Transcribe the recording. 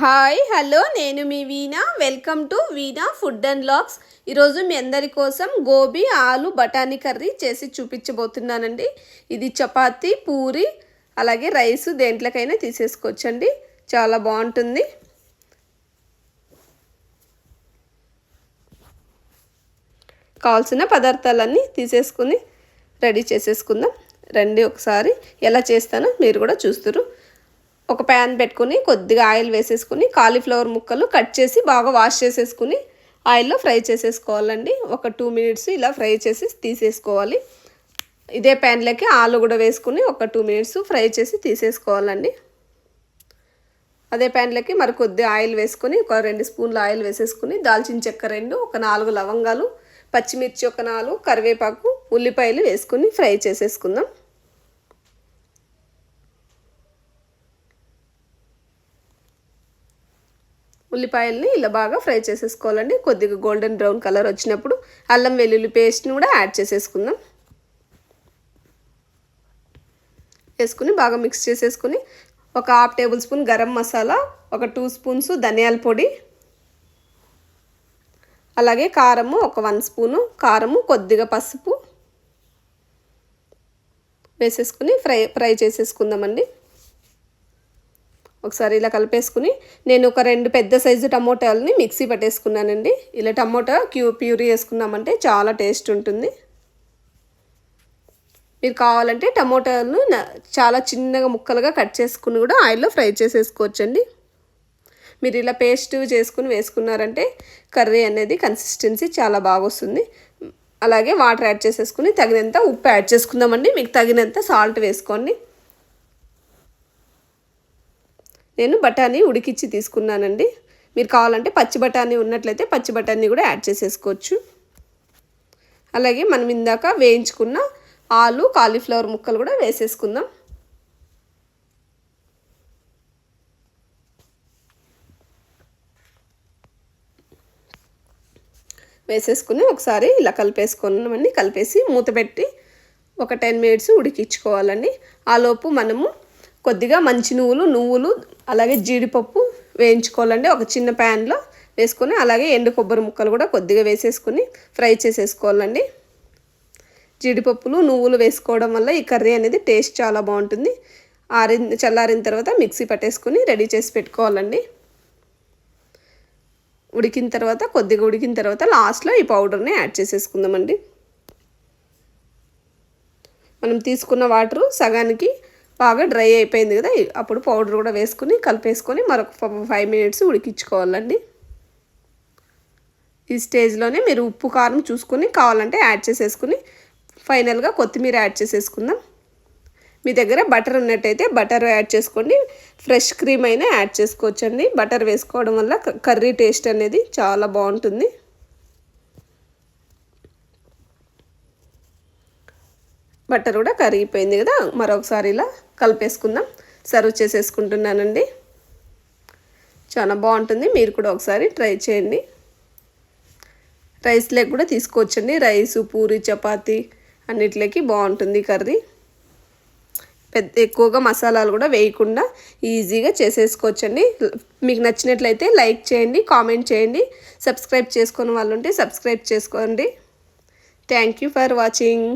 Hi hello నేను మీ Veena. Welcome to Veena food and vlogs ఈరోజు మీ అందరి కోసం గోబీ ఆలు బఠానీ కర్రీ చేసి చూపించబోతున్నానండి. ఇది చపాతీ పూరి అలాగే రైస్ దేంట్లోకైనా తీసేసుకోవచ్చండి. చాలా బాగుంటుంది. కావాల్సిన పదార్థాలన్నీ తీసేసుకుని రెడీ చేసేసుకుందాం. రండి ఒకసారి. ఎలా చేస్తానో మీరు కూడా చూస్తారు ఒక ప్యాన్ పెట్టుకుని కొద్దిగా ఆయిల్ వేసేసుకుని కాలీఫ్లవర్ ముక్కలు కట్ చేసి బాగా వాష్ చేసేసుకుని ఆయిల్లో ఫ్రై చేసేసుకోవాలండి. ఒక టూ మినిట్స్ ఇలా ఫ్రై చేసి తీసేసుకోవాలి. ఇదే ప్యాన్లోకి ఆలు కూడా వేసుకుని ఒక టూ మినిట్స్ ఫ్రై చేసి తీసేసుకోవాలండి. అదే ప్యాన్లోకి మరి కొద్ది ఆయిల్ వేసుకొని ఒక రెండు స్పూన్ల ఆయిల్ వేసేసుకుని దాల్చిన చెక్క రెండు ఒక నాలుగు లవంగాలు పచ్చిమిర్చి ఒక నాలుగు కరివేపాకు ఉల్లిపాయలు వేసుకుని ఫ్రై చేసేసుకుందాం. ఉల్లిపాయల్ని ఇలా బాగా ఫ్రై చేసేసుకోవాలండి. కొద్దిగా గోల్డెన్ బ్రౌన్ కలర్ వచ్చినప్పుడు అల్లం వెల్లుల్లి పేస్ట్ని కూడా యాడ్ చేసేసుకుందాం. వేసుకుని బాగా మిక్స్ చేసేసుకుని ఒక half tablespoon garam masala ఒక టూ స్పూన్స్ ధనియాల పొడి అలాగే కారము ఒక వన్ స్పూను కారము కొద్దిగా పసుపు వేసేసుకుని ఫ్రై ఫ్రై చేసేసుకుందామండి. ఒకసారి ఇలా కలిపేసుకుని నేను ఒక రెండు పెద్ద సైజు టమోటాలని మిక్సీ పట్టేసుకున్నానండి. ఇలా టమోటా క్యూ ప్యూరీ వేసుకున్నామంటే చాలా టేస్ట్ ఉంటుంది. మీరు కావాలంటే టమోటాలను చాలా చిన్నగా ముక్కలుగా కట్ చేసుకుని కూడా ఆయిల్లో ఫ్రై చేసేసుకోవచ్చండి. మీరు ఇలా పేస్ట్ చేసుకుని వేసుకున్నారంటే కర్రీ అనేది కన్సిస్టెన్సీ చాలా బాగా వస్తుంది. అలాగే వాటర్ యాడ్ చేసేసుకుని తగినంత ఉప్పు యాడ్ చేసుకుందామండి. మీకు తగినంత సాల్ట్ వేసుకోండి. నేను బఠానీ ఉడికిచ్చి తీసుకున్నానండి. మీరు కావాలంటే పచ్చి బఠానీ ఉన్నట్లయితే పచ్చి బఠానీ కూడా యాడ్ చేసేసుకోవచ్చు. అలాగే మనం ఇందాక వేయించుకున్న ఆలు కాలీఫ్లవర్ ముక్కలు కూడా వేసేసుకుందాం. వేసేసుకుని ఒకసారి ఇలా కలిపేసుకున్నామండి కలిపేసి మూత పెట్టి ఒక టెన్ మినిట్స్ ఉడికించుకోవాలండి. ఆలోపు మనము కొద్దిగా మంచి నువ్వులు నువ్వులు అలాగే జీడిపప్పు వేయించుకోవాలండి. ఒక చిన్న ప్యాన్లో వేసుకొని అలాగే ఎండు కొబ్బరి ముక్కలు కూడా కొద్దిగా వేసేసుకొని ఫ్రై చేసేసుకోవాలండి. జీడిపప్పులు నువ్వులు వేసుకోవడం వల్ల ఈ కర్రీ అనేది టేస్ట్ చాలా బాగుంటుంది. ఆరిన చల్లారిన తర్వాత మిక్సీ పట్టేసుకొని రెడీ చేసి పెట్టుకోవాలండి. ఉడికిన తర్వాత కొద్దిగా ఉడికిన తర్వాత లాస్ట్లో ఈ పౌడర్ని యాడ్ చేసేసుకుందామండి. మనం తీసుకున్న వాటరు సగానికి బాగా డ్రై అయిపోయింది కదా. అప్పుడు పౌడర్ కూడా వేసుకుని కలిపేసుకొని మరొక ఫైవ్ మినిట్స్ ఉడికించుకోవాలండి. ఈ స్టేజ్లోనే మీరు ఉప్పు కారం చూసుకొని కావాలంటే యాడ్ చేసేసుకుని ఫైనల్గా కొత్తిమీర యాడ్ చేసేసుకుందాం. మీ దగ్గర బటర్ ఉన్నట్టయితే బటర్ యాడ్ చేసుకోండి. ఫ్రెష్ క్రీమ్ అయినా యాడ్ చేసుకోవచ్చండి. బటర్ వేసుకోవడం వల్ల కర్రీ టేస్ట్ అనేది చాలా బాగుంటుంది. బట్టర్ కూడా కరిగిపోయింది కదా మరొకసారి ఇలా కలిపేసుకుందాం. సర్వ్ చేసేసుకుంటున్నానండి. చాలా బాగుంటుంది మీరు కూడా ఒకసారి ట్రై చేయండి. రైస్ లెగ్ కూడా తీసుకోవచ్చండి. రైసు పూరి చపాతి అన్నిట్లకి బాగుంటుంది కర్రీ. పెద్ద ఎక్కువగా మసాలాలు కూడా వేయకుండా ఈజీగా చేసేసుకోవచ్చండి. మీకు నచ్చినట్లయితే లైక్ చేయండి కామెంట్ చేయండి. సబ్స్క్రైబ్ చేసుకున్న వాళ్ళు ఉంటే సబ్స్క్రైబ్ చేసుకోండి. Thank you for watching.